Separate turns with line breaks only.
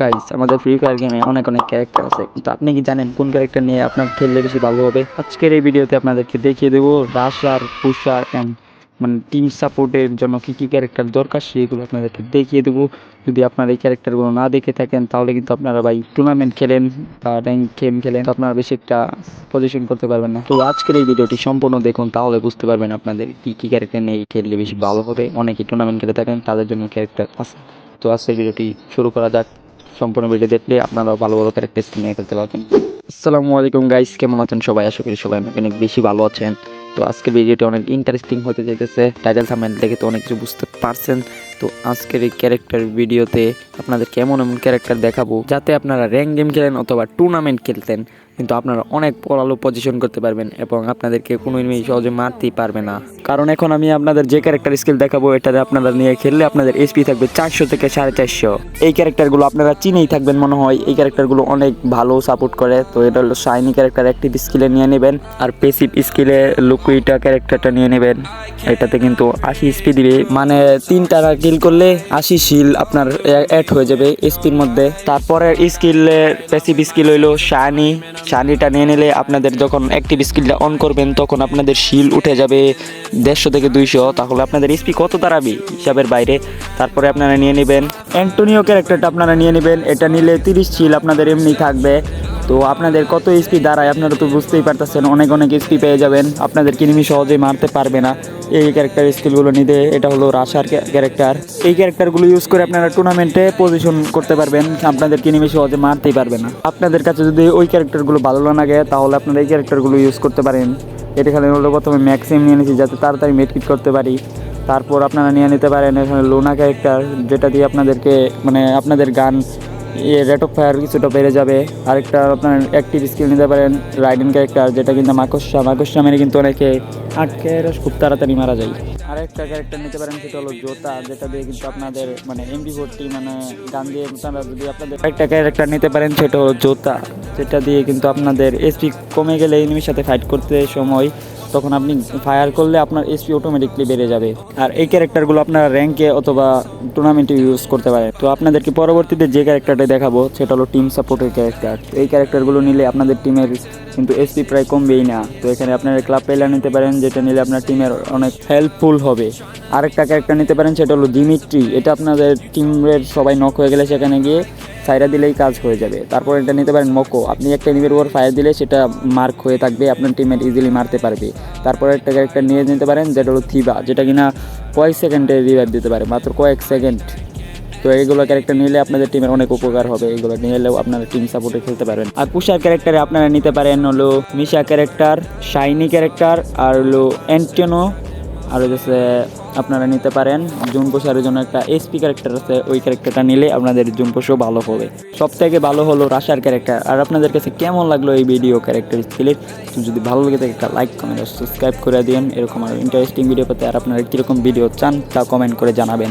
Guys আমাদের free fire গেমে অনেক অনেক ক্যারেক্টার আছে। কিন্তু আপনি কি জানেন কোন ক্যারেক্টার নিয়ে আপনার খেললে বেশি ভালো হবে? আজকের এই ভিডিওতে আপনাদেরকে দেখিয়ে দেবো রাশার পুষার অ্যান্ড মানে টিম সাপোর্টের জন্য কী কী ক্যারেক্টার দরকার সেগুলো আপনাদেরকে দেখিয়ে দেবো। যদি আপনারা এই ক্যারেক্টারগুলো না দেখে থাকেন, তাহলে কিন্তু আপনারা ভাই টুর্নামেন্ট খেলেন বা র্যাঙ্ক গেম খেলেন আপনারা বেশি একটা পজিশন করতে পারবেন না। তো আজকের এই ভিডিওটি সম্পূর্ণ দেখুন, তাহলে বুঝতে পারবেন আপনাদের কী কী ক্যারেক্টার নিয়ে খেললে বেশি ভালো হবে। অনেকেই টুর্নামেন্ট খেলে থাকেন, তাদের জন্য ক্যারেক্টার আছে। তো আজকের ভিডিওটি শুরু করা যাক। সম্পূর্ণ ভিডিও দেখলে আপনারাও ভালো ভালো ক্যারেক্টার নিয়ে খেলতে পারবেন। আসসালামু আলাইকুম গাইস কেমন আছেন সবাই? আশা করি সবাই অনেক বেশি ভালো আছেন। তো আজকের ভিডিওটি অনেক ইন্টারেস্টিং হতে যেতেছে টাইটেল থামেল দেখে তো অনেক কিছু বুঝতে পারছেন। তো আজকের এই ক্যারেক্টার ভিডিওতে আপনাদের কেমন এমন ক্যারেক্টার দেখাবো যাতে আপনারা র্যাঙ্ক গেম খেলেন অথবা টুর্নামেন্ট খেলতেন, কিন্তু আপনারা অনেক ভালো পজিশন করতে পারবেন এবং আপনাদেরকে কোনো এনিমি সহজে মারতেই পারবে না। কারণ এখন আমি আপনাদের যে ক্যারেক্টার স্কিল দেখাবো, এটাতে আপনারা নিয়ে খেললে আপনাদের এসপি থাকবে চারশো থেকে সাড়ে চারশো। এই ক্যারেক্টারগুলো আপনারা চিনেই থাকবেন মনে হয়, এই ক্যারেক্টারগুলো অনেক ভালো সাপোর্ট করে, তো এটা হলো শাইনি ক্যারেক্টার অ্যাক্টিভ স্কিলে নিয়ে নেবেন, আর পেসিভ স্কিলে লুকুইটা ক্যারেক্টারটা নিয়ে নেবেন। এটাতে কিন্তু আশি এসপি দিবে মানে তিন টাকা কিল করলে আশি শিল আপনার অ্যাড হয়ে যাবে এসপির মধ্যে। তারপরে স্কিলে পেসিভ স্কিল হইল শানি শানিটা নিয়ে নিলে আপনাদের যখন অ্যাক্টিভ স্কিলটা অন করবেন, তখন আপনাদের শিল উঠে যাবে দেড়শো থেকে দুইশো। তাহলে আপনাদের এসপি কত দাঁড়াবে হিসাবের বাইরে? তারপরে আপনারা নিয়ে নেবেন অ্যান্টোনিও ক্যারেক্টারটা আপনারা নিয়ে নেবেন। এটা নিলে তিরিশ শিল আপনাদের এমনি থাকবে। তো আপনাদের কত স্পি দাঁড়ায় আপনারা তো বুঝতেই পারতেছেন, অনেক অনেক এসপি পেয়ে যাবেন। আপনাদের কিনিমি সহজেই মারতে পারবে না। এই ক্যারেক্টার স্কিলগুলো নিতে, এটা হলো রাশার ক্যারেক্টার এই ক্যারেক্টারগুলো ইউজ করে আপনারা টুর্নামেন্টে পজিশন করতে পারবেন। আপনাদের কিনিমি সহজে মারতেই পারবে না। আপনাদের কাছে যদি ওই ক্যারেক্টারগুলো ভালো না লাগে, তাহলে আপনারা এই ক্যারেক্টারগুলো ইউজ করতে পারেন। এটা এখানে হলো প্রথমে ম্যাক্সিম নিয়ে নিয়েছি যাতে তাড়াতাড়ি মেটকিট করতে পারি। তারপর আপনারা নিয়ে নিতে পারেন এখানে লোনা ক্যারেক্টার যেটা দিয়ে আপনাদেরকে মানে আপনাদের গান রেট অফ ফায়ার কিছুটা বেড়ে যাবে। আরেকটা আপনার অ্যাক্টিভ স্কিল নিতে পারেন রাইডিং ক্যারেক্টার যেটা কিন্তু মাকসা মাকসা মেরে কিন্তু অনেকে আটকে খুব তাড়াতাড়ি মারা যায়। আরেকটা ক্যারেক্টার নিতে পারেন, সেটা হলো জোতা, যেটা দিয়ে কিন্তু আপনাদের মানে এমবি ভর্তি মানে গান দিয়ে আপনারা যদি আপনাদের একটা ক্যারেক্টার নিতে পারেন, সেটা হলো জোতা। যেটা দিয়ে কিন্তু আপনাদের এসপি কমে গেলে এনিমির সাথে ফাইট করতে সময় তখন আপনি ফায়ার করলে আপনার এসপি অটোমেটিকলি বেড়ে যাবে। আর এই ক্যারেক্টারগুলো আপনারা র্যাঙ্কে অথবা টুর্নামেন্টে ইউজ করতে পারেন। তো আপনাদেরকে পরবর্তীতে যে ক্যারেক্টারটা দেখাবো, সেটা হলো টিম সাপোর্টের ক্যারেক্টার এই ক্যারেক্টারগুলো নিলে আপনাদের টিমের কিন্তু এসপি প্রায় কমবেই না। তো এখানে আপনারা ক্লাব পেলার নিতে পারেন, যেটা নিলে আপনার টিমের অনেক হেল্পফুল হবে। আরেকটা ক্যারেক্টার নিতে পারেন, সেটা হলো দিমিট্রি এটা আপনাদের টিমের সবাই নক হয়ে গেলে সেখানে গিয়ে সাইরা দিলেই কাজ হয়ে যাবে। তারপর এটা নিতে পারেন মোকো আপনি একটা এনিমির উপর ফায়ার দিলে সেটা মার্ক হয়ে থাকবে, আপনার টিমের ইজিলি মারতে পারবে। তারপর একটা ক্যারেক্টার নিয়ে নিতে পারেন, যেটা হলো থিবা যেটা কিনা কয়েক সেকেন্ডে রিভাইভ দিতে পারে, মাত্র কয়েক সেকেন্ড তো এইগুলো ক্যারেক্টার নিলে আপনাদের টিমের অনেক উপকার হবে। এইগুলো নিলেও আপনারা টিম সাপোর্টে খেলতে পারবেন। আর পুষার ক্যারেক্টারে আপনারা নিতে পারেন হলো মিশা ক্যারেক্টার শাইনি ক্যারেক্টার আর হলো অ্যান্টেনো আর হচ্ছে আপনারা নিতে পারেন জুন পোষারের জন্য একটা এসপি ক্যারেক্টার আছে, ওই ক্যারেক্টারটা নিলে আপনাদের জুন পোষও ভালো হবে। সব থেকে ভালো হলো রাশার ক্যারেক্টার আর আপনাদের কাছে কেমন লাগল এই ভিডিও ক্যারেক্টার স্কিলের যদি ভালো লাগে থাকে একটা লাইক কমেন্ট আর সাবস্ক্রাইব করে দিন এরকম আর ইন্টারেস্টিং ভিডিও পেতে আর আপনারা কীরকম ভিডিও চান তা কমেন্ট করে জানাবেন।